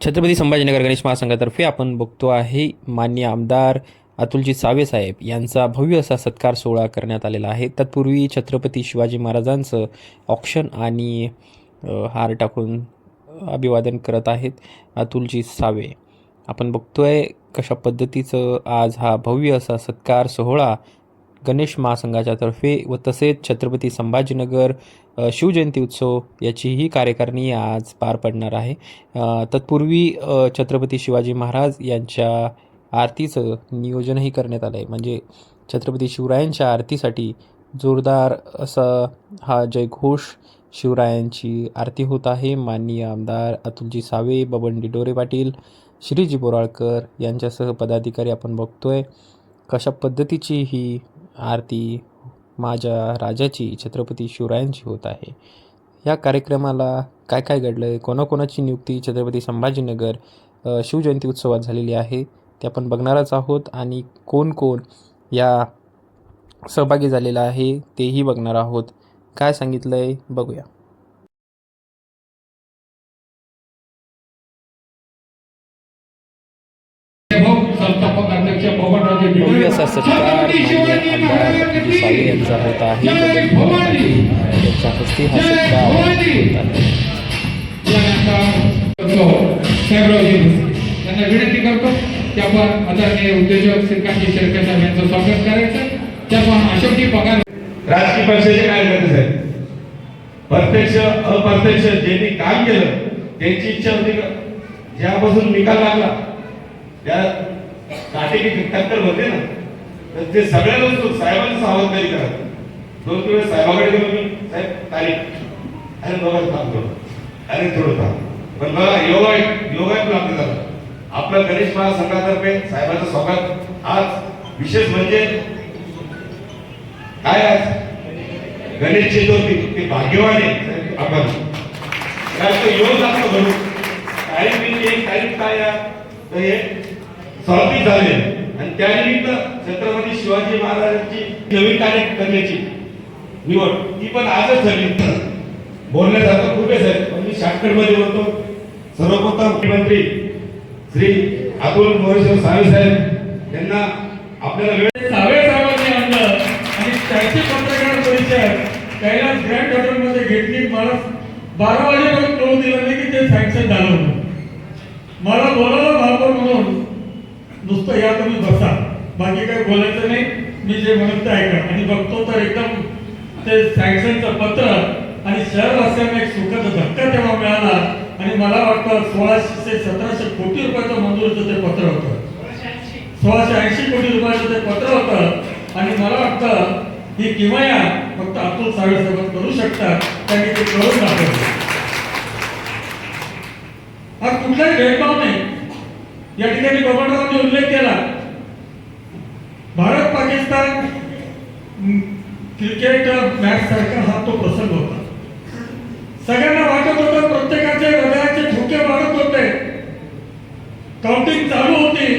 छत्रपती संभाजीनगर गणेश महासंघातर्फे आपण बघतो आहे मान्य आमदार अतुलजी सावे साहेब यांचा भव्य असा सत्कार सोहळा करण्यात आलेला आहे. तत्पूर्वी छत्रपती शिवाजी महाराजांचं ऑक्शन आणि हार टाकून अभिवादन करत आहेत अतुलजी सावे. आपण बघतोय कशा पद्धतीचं आज हा भव्य असा सत्कार सोहळा गणेश महासंघाच्या तर्फे व तसेच छत्रपती संभाजीनगर शिवजयंती उत्सव याचीही कार्यकारिणी आज पार पडणार आहे. तत्पूर्वी छत्रपती शिवाजी महाराज यांच्या आरतीचं नियोजनही करण्यात आलं आहे म्हणजे छत्रपती शिवरायांच्या आरतीसाठी जोरदार असा हा जयघोष शिवरायांची आरती होत आहे. माननीय आमदार अतुलजी सावे बबन डिडोरे पाटील श्रीजी बोराळकर यांच्यासह पदाधिकारी आपण बघतोय. कशा पद्धतीची ही आरती माझ्या राजाची छत्रपती शिवरायांची होत आहे. या कार्यक्रमाला काय काय घडलं आहे कोणाकोणाची नियुक्ती? छत्रपती संभाजीनगर शिवजयंती उत्सवात झालेली आहे. ते आपण बघणारच आहोत आणि कोण कोण या सहभागी झालेला आहे तेही बघणार आहोत. काय सांगितलं आहे बघूया. असा सत्कार मान्य आमदार अतुलजी सावे यांचा होत आहे बबन पाटील यांच्या हस्ते हा सत्कार होत आहे त्यांना विनंती करतो की आपण आदरणीय उद्योजक श्रीकांतजी साहेब यांचं स्वागत करायचं. त्यापण अशोकजी पगार राजकीय पक्षाचे कार्यकर्ते साहेब. प्रत्यक्ष अप्रत्यक्ष ज्यांनी काम केलं त्यांची इच्छा होती का? ज्यापासून निकाल लागला त्या काटेकी टक्कर होते ना तर ते सगळ्या वस्तू साहेबांनी सावधगिरी करा. दोन तीन वेळेस साहेबाकडे गेलो मी साहेब तारीख अरे बघा थांब थोडं. अरे थोडं थांब. पण बघा योगा योगा प्राप्त झाला आपला गणेश महासंघातर्फे साहेबांचं स्वागत. आज विशेष म्हणजे काय आज? गणेश चतुर्थी ते भाग्यवान आहे आपण काय योग असतो म्हणून तारीख म्हणजे तारीख काय तर हे समाप्ती झाली. आणि त्यानिमित्त छत्रपती शिवाजी महाराजांची नवीन कार्य करण्याची निवड ती पण आजच झाली. बोलण्यासारखं खूप आहे साहेब पण मी शॉर्टकटमध्ये बोलतो. सर्वप्रथम मुख्यमंत्री श्री अतुल मोरेश्वर सावे साहेब यांना आपल्याला वेळ सावे साहेबांनी आणलं. आणि त्याची पत्रकार परिषद कैलास ग्रँड हॉटेलमध्ये घेतली. मला बारा वाजेपर्यंत कळून दिलं नाही की ते सँक्शन झालं म्हणून. मला बोलावलं या तुम्ही बसा. बाकी काही बोलायचं नाही. मी जे म्हणत ते ऐका. आणि बघतो तर एकदम ते सँक्शनचं पत्र आणि शहरवासियांना एक सुखाचा धक्का तेव्हा मिळाला. आणि मला वाटतं सोळाशे सतराशे कोटी रुपयाचं मंजुरीचं ते पत्र होतं. सोळाशे ऐंशी कोटी रुपयाचं ते पत्र होतं. आणि मला वाटतं ही किमया फक्त अतुल सावे सोबत करू शकतात. त्यांनी ते करून दाखवलं. हा कुठलाही भेदभाव नाही. या ठिकाणी बबनरावांनी उल्लेख केला भारत पाकिस्तान क्रिकेट मॅच सारखा हा तो प्रसंग होता. सगळ्यांना वाटत होतं प्रत्येकाचे हृदयाचे ठोके वाढत होते. काउंटिंग चालू होती.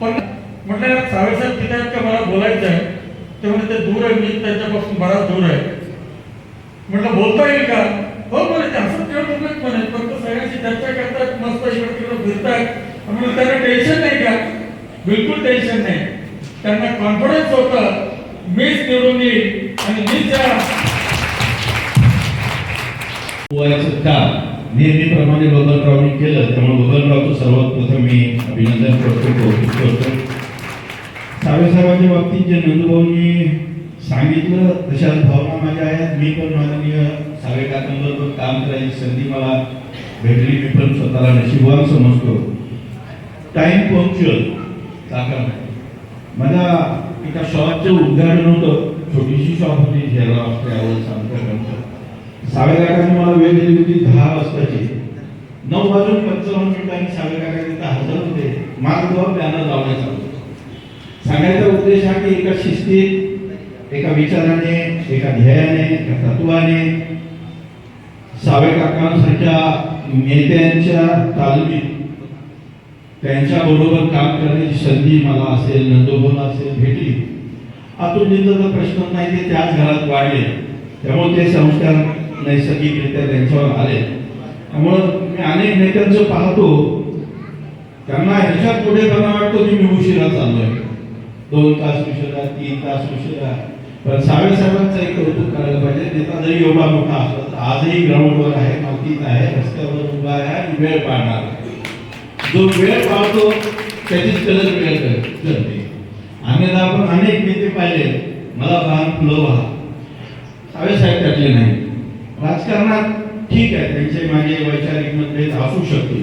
पण म्हटलं सावेसाहेब तिथे का? मला बोलायचं आहे. ते म्हणजे ते दूर आहे मी त्यांच्यापासून बराच दूर आहे. म्हटलं बोलता येईल का? हो बरं असं खेळ म्हणे फक्त सगळ्यांशी चर्चा करतात मस्त इकडे तिकडे फिरतायत. म्हणून त्यांना टेन्शन नाही का बिलकुल टेन्शन नाही. त्यांना कॉन्फिडन्स होतं. मीच निवडून येईल आणि मीच या काम नेहमीप्रमाणे बबनरावनी केलं त्यामुळे बबनरावचं सर्वात प्रथम मी अभिनंदन करतो कौतुक करतो. सावेसाहेबांच्या बाबतीत जे नंदुभाऊंनी सांगितलं तशाच भावना माझ्या आहेत. मी पण माननीय सावे काकांबरोबर काम करायची संधी मला भेटली. मी पण स्वतःला नशिबवान समजतो. टाइम पंक्च्युअल काका माझ्या एका शॉपचं उद्घाटन होतं. छोटीशी शॉप होती झेरा त्यावेळेस आमच्याकडचं सावे काकांनी मला वेळ दिली होती दहा वाजताची. नऊ वाजून पंचावन्न मिनिटांनी सावे काका तिथं हजर होते. माझा तेव्हा बॅनर लावण्याचा सांगायचा उद्देश हा की एका शिस्तीत एका विचाराने एका ध्येयाने एका तत्वाने सावे काकांसारख्या नेत्यांच्या तालमीत त्यांच्या बरोबर काम करण्याची संधी मला असेल नंदोबोला असेल भेटली. अतुलजींचा तर प्रश्न नाही ते त्याच घरात वाढले. त्यामुळे ते संस्कार नैसर्गिकरित्या त्यांच्यावर आले. त्यामुळं मी अनेक नेत्यांचं पाहतो. त्यांना ह्याच्यात मला वाटतो की मी उशिरा चाललोय. दोन तास उशिरा तीन तास उशिरा. पण सावे साहेबांचं एक कौतुक करायला पाहिजे. नेता जरी एवढा मोठा असला तर आजही ग्राउंडवर आहे मातीत आहे रस्त्यावर उभा आहे आणि वेळ पाळणार आहे. जो वेळ पावतो त्याचीच कलर वेळ कर- करते. अन्यथा आपण अनेक नेते पाहिले. मला भान फुलं व्हा. साहेब त्यातले नाही. राजकारणात ठीक आहे त्यांचे माझे वैचारिक मतभेद असू शकते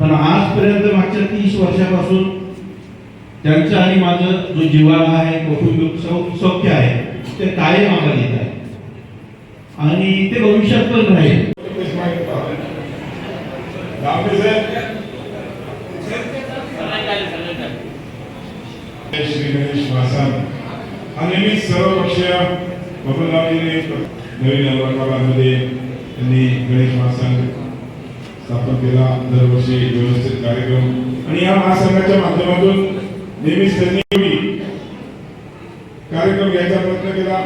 पण आजपर्यंत मागच्या तीस वर्षापासून त्यांचं आणि माझं जो जिव्हाळा आहे कौटुंबिक सौ- सौख्य आहे ते कायम आम्हाला येत आहे. आणि ते भविष्यात पण राहील. श्री गणेश महासान हा नेहमीच सर्वपक्षीय बबनरावजीने नवीन औरंगाबादमध्ये त्यांनी गणेश महासंघ स्थापन केला दरवर्षी व्यवस्थित कार्यक्रम आणि या महासंघाच्या माध्यमातून नेहमीच त्यांनी कार्यक्रम घ्यायचा प्रयत्न केला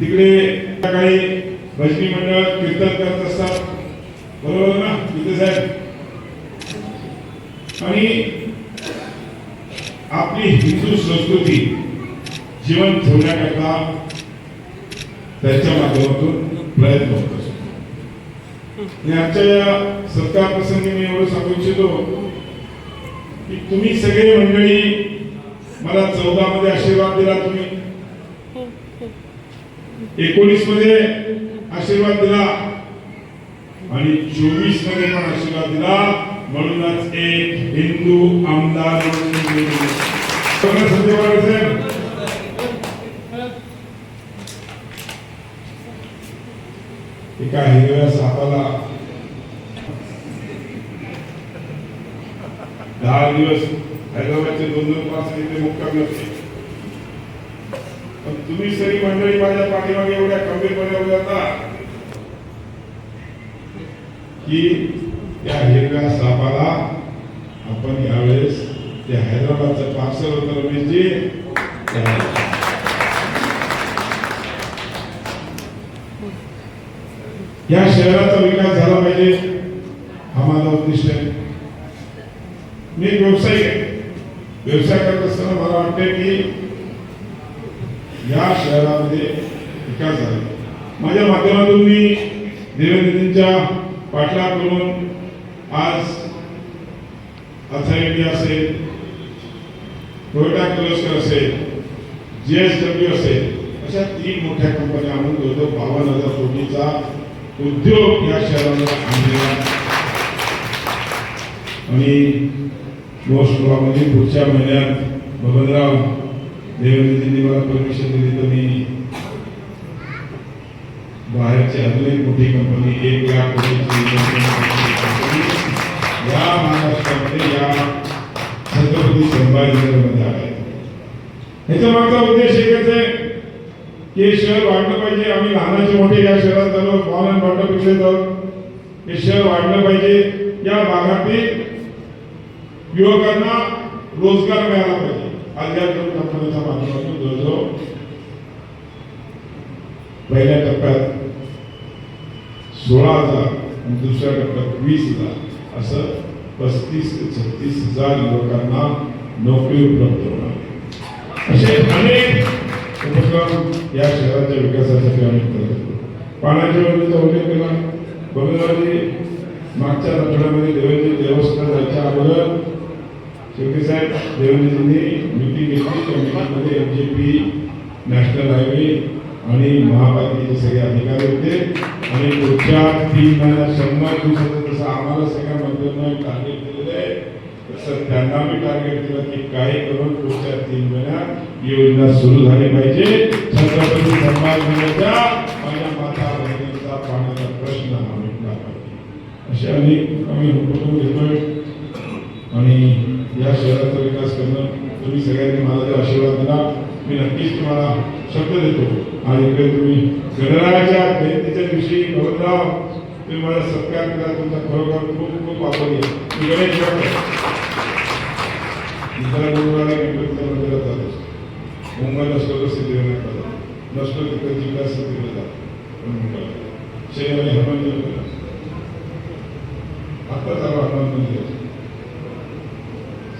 तिकडे काही भजनी मंडळ कीर्तन करत असतात बरोबर ना तिथे साहेब आणि आपली हिंदू संस्कृती जीवन ठेवण्याकरता त्याच्या माध्यमातून प्रयत्न होत असतो. आणि आजच्या या सत्कार प्रसंगी मी एवढं सांगू इच्छितो की तुम्ही सगळे मंडळी मला चौदा मध्ये आशीर्वाद दिला तुम्ही. एकोणीसमध्ये आशीर्वाद दिला आणि चोवीसमध्ये पण आशीर्वाद दिला. म्हणूनच एक हिंदू आमदार म्हणून एका हिरव्या सापाला? दहा दिवस हैदराबादचे दोन दोन पाच इथे मुक्काम नसते. पण तुम्ही सरी मंडळी माझ्या पाठीमागे एवढ्या कमी उभे होता की त्या हिरव्या सापाला आपण यावेळेस ते हैदराबादचं पार्सल होतं रमेशजी. या शहराचा विकास झाला पाहिजे हा माझा उद्दिष्ट आहे. मी व्यवसायिक आहे. व्यवसाय करत असताना मला वाटते की या शहरामध्ये विकास झाला. माझ्या माध्यमातून मी देवेंद्रजींच्या पाठलाग करून आज इंडिया असेल टोयोटा किर्लोस्कर असेल जे एस डब्ल्यू असेल अशा तीन मोठ्या कंपन्या आणून जवळजवळ बावन्न हजार कोटीचा उद्योग या शहरामध्ये आणलेला आणि महोत्सवामध्ये पुढच्या महिन्यात बबनराव देवेंद्रजींनी मला परमिशन दिली तर मी बाहेरची अजून एक मोठी कंपनी एक लाख कोटीची कंपनी या महाराष्ट्रामध्ये या छत्रपती संभाजीनगरमध्ये आहे ह्याच्या मागचा उद्देश एकच आहे की हे शहर वाढलं पाहिजे आम्ही लहानाचे मोठे या शहरात झालो बॉल अँड वाटप पिक्चर जाऊ हे शहर वाढलं पाहिजे या भागातील युवकांना रोजगार मिळाला पाहिजे आज या दोन कंपन्यांच्या माध्यमातून जवळजवळ पहिल्या टप्प्यात सोळा हजार आणि दुसऱ्या टप्प्यात वीस हजार असं पस्तीस ते छत्तीस हजार लोकांना नोकरी उपलब्ध होणार असे अनेक उपक्रम या शहराच्या विकासासाठी आम्ही करत होतो पाण्याच्या योजनेचा उल्लेख केला बघणारी मागच्या आठवड्यामध्ये देवेंद्र देवस्थान जायच्या अगोदर शेवटी साहेब देवेंद्रजींनी मिटिंग घेतली त्या मिटिंगमध्ये M J P national highway आणि महापालिकेचे सगळे अधिकारी होते. आणि पुढच्या तीन महिन्यात शंभर दिवसाचं जसं आम्हाला सगळ्या मंत्र्यांना टार्गेट दिलेलं आहे तसं त्यांना मी टार्गेट दिलं की काय करून पुढच्या तीन महिन्यात ही योजना सुरू झाली पाहिजे. छत्रपती संभाजीनगरच्या माझ्या माता बहिणींचा पाण्याचा प्रश्न हा मिटला पाहिजे. असे अनेक आम्ही उपक्रम घेतोय. आणि या शहराचा विकास करणं तुम्ही सगळ्यांनी मला जर आशीर्वाद दिला मी नक्कीच तुम्हाला शब्द देतो. आणि इकडे तुम्ही गणरायाच्या जयंतीच्या दिवशी भगवतराव तुम्ही मला सत्कार केला तुमचा खरोखर खूप खूप आभारी आहे. गणेश मंदिरात नसतो तिकडे जिल्हा सिद्धिविनायक शनिवारी हनुमान जयंतीला आता चालू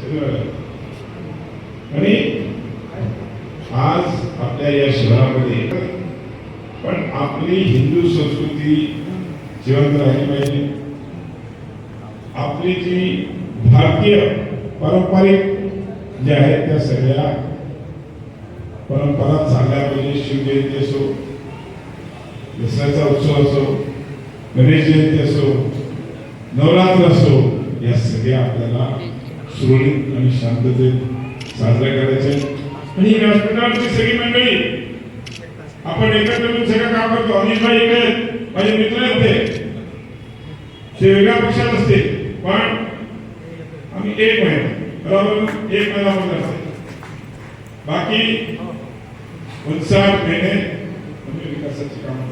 सगळं आणि आज आपल्या या शहरामध्ये पण आपली हिंदू संस्कृती जिवंत राहिली पाहिजे. आपली जी भारतीय पारंपरिक ज्या आहेत त्या सगळ्या परंपरा चांगल्या पाहिजे. शिवजयंती असो दसऱ्याचा उत्सव असो गणेश जयंती असो नवरात्र असो या सगळ्या आपल्याला सुरळीत आणि शांततेत साजऱ्या करायचे आणि व्यासपीठावरची सगळी मंडळी आपण एकत्र मिळून सगळं काम करतो. अनिलभाई इकडे माझे मित्र होते ते. वेगळ्या पक्षात असते पण आम्ही एक महिना एक महिना मध्ये असते बाकी उनसाठ महिने आम्ही विकासाची कामं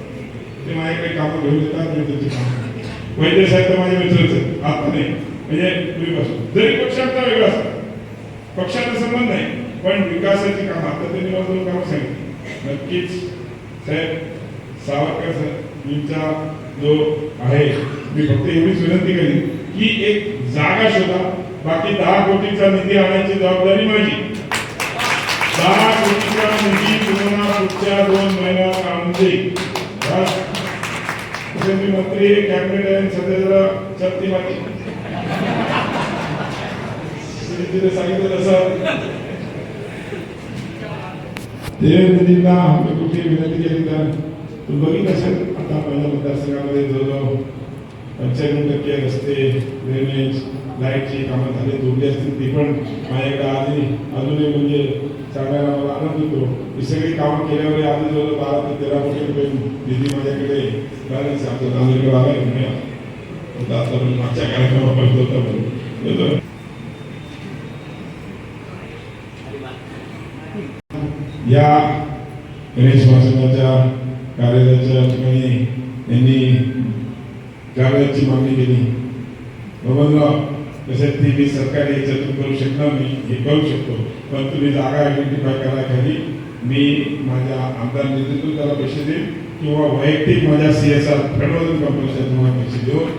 ते माझ्याकडे कामं घेऊन येतात मी त्यांची कामं वैद्य साहेब तर माझे मित्रच आहेत आता नाही म्हणजे पूर्वीपासून जरी पक्षांचा वेगळा असला पक्षाचा संबंध नाही. पण विकासाची काम आता त्यांनी मला दोन कामं सांगितली नक्कीच साहेब सावरकर साहेबांचा जो आहे मी फक्त एवढीच विनंती करीन की एक जागा शोधा. बाकी दहा कोटीचा निधी आणायची जबाबदारी माझी. दहा कोटीचा निधी तुम्हाला पुढच्या दोन महिन्यात आणून देईल मी मंत्री कॅबिनेट आहे सध्या जरा चपती माती. सांगितलं तसं. ते आम्ही कुठली विनंती केली तर तू बघितलं असेल आता पहिल्या मतदारसंघामध्ये जवळजवळ पंच्याण्णव टक्के रस्ते ड्रेनेज लाईटची कामं झाली जोडली असतील ती पण माझ्याकडे आली अजूनही म्हणजे सांगायला मला आनंद होतो ही सगळी कामं केल्यावर आधी जवळ बारा ते तेरा कोटी रुपये निधी माझ्याकडे बॅलन्स आमच्या नांदेडकडे आला आहे म्हणजे होता आता मागच्या कार्यक्रमापर्यंत होता म्हणून या गणेश महासंघाच्या कार्यालयाच्या ठिकाणी यांनी जागाची मागणी केली. बबनराव तसेच ती मी सरकारी याच्यातून करू शकणार नाही हे करू शकतो. पण तुम्ही जागा आयडेंटिफाय कराखाली मी माझ्या आमदार निधीतून त्याला पैसे देईन किंवा वैयक्तिक माझ्या सी एस आर फंडमधून कंपनीच्या तुम्हाला पैसे देऊन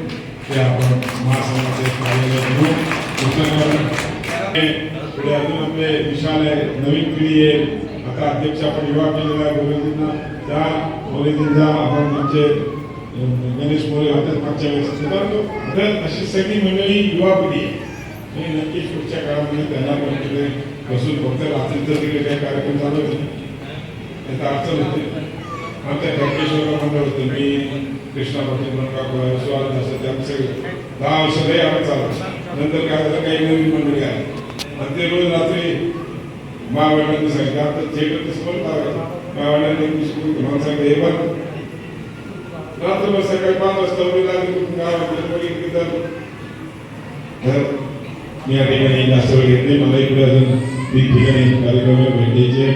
ते आपण महासंघाचे कार्यालय म्हणून पुढे अजून आपले विशाल आहे नवीन पिढी आहे. आता अध्यक्ष आपण युवा केलेला आहे गोविंदींना त्या गोविंदींचा आपण त्यांचे म्हणजे, गणेश मोरे होते मागच्या वेळेस. सुधारतो तर अशी सगळी मंडळी युवा पिढी आहे आणि नक्कीच पुढच्या काळामध्ये त्यांना पण तिकडे बसून फक्त रात्रीचं तिकडे काही कार्यक्रम चालू होते. त्याचा अडचण होते. आमच्या टँकेश्वरला मंडळ होते. मी कृष्णा पाटील बनका सुहास असं ते आमचे दहा वर्ष लय आम्ही चालू नंतर काय झालं? काही नवीन मंडळी आली. आणि ते रोज रात्री महावडिलांनी सांगितलं आता थिएटर तसं पण करायचं महावडिलांनी मला सांगितलं हे बघ. रात्रभर सकाळी पाच वाजता उभी लागली गावात बघितली तर तर मी या ठिकाणी जास्त वेळ घेत नाही मला इकडे अजून ठिकठिकाणी कार्यक्रम भेटायचे